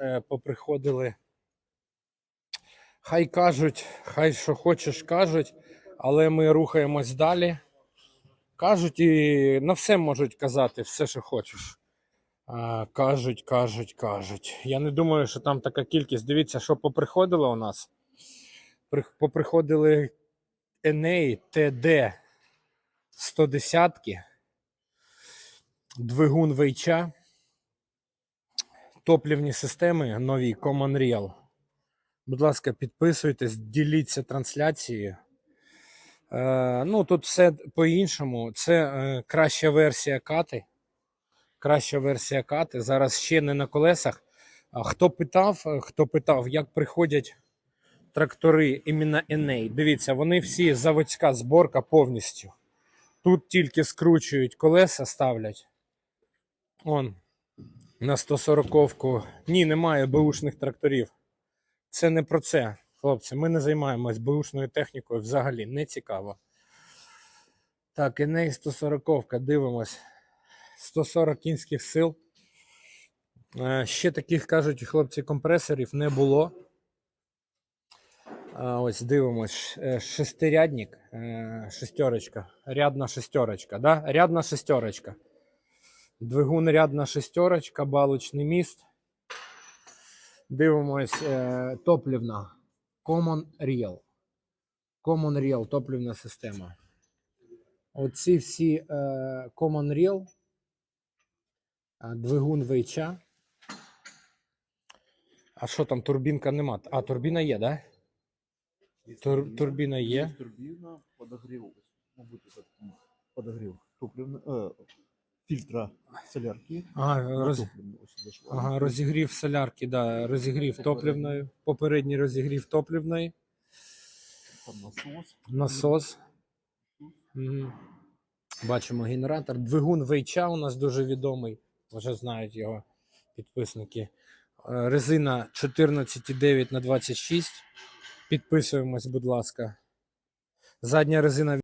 е, поприходили. Хай кажуть, хай що хочеш кажуть, але ми рухаємось далі. Кажуть і на все можуть казати, все, що хочеш. А, кажуть, кажуть, кажуть. Я не думаю, що там така кількість. Дивіться, що поприходило у нас. Поприходили Еней ТД 110 двигун Вейча, топлівні системи нові Common Real. Будь ласка, підписуйтесь, діліться трансляцією. Е, ну, тут все по-іншому. Це е, краща версія кати. Краща версія кати. Зараз ще не на колесах. А хто питав, е, хто питав, як приходять трактори іменно Еней. Дивіться, вони всі заводська зборка повністю. Тут тільки скручують колеса, ставлять. Он на 140-ку. Ні, немає беушних тракторів. Це не про це, хлопці. Ми не займаємось беушною технікою взагалі, не цікаво. Так, Еней 140 дивимось. 140 кінських сил. Е, Ще таких кажуть хлопці компресорів не було. Ось дивимось. Е, Шестирядник, е, шестерочка, рядна шестерочка, да? Рядна шестерочка. Двигун рядна шестерочка, балочний міст. Дивимось е, топлівна. Common Real. Common Real топлівна система. Оці всі е, Common Real. е, Двигун Вейча. А що там, турбінка нема? А, турбіна є. Да? Тур, турбіна є. Есть турбина, подогрев, мабуть, этот, м, подогрев э, солярки. Ага, роз... ага, розігрів солярки, да, розігрів топливної, попередній розігрів топливної, Там насос. насос. Мгм. Бачимо генератор. Двигун Вейча у нас дуже відомий. Вже знають його підписники. Е, Резина 14,9 на 26. Підписуємось, будь ласка. Задня резина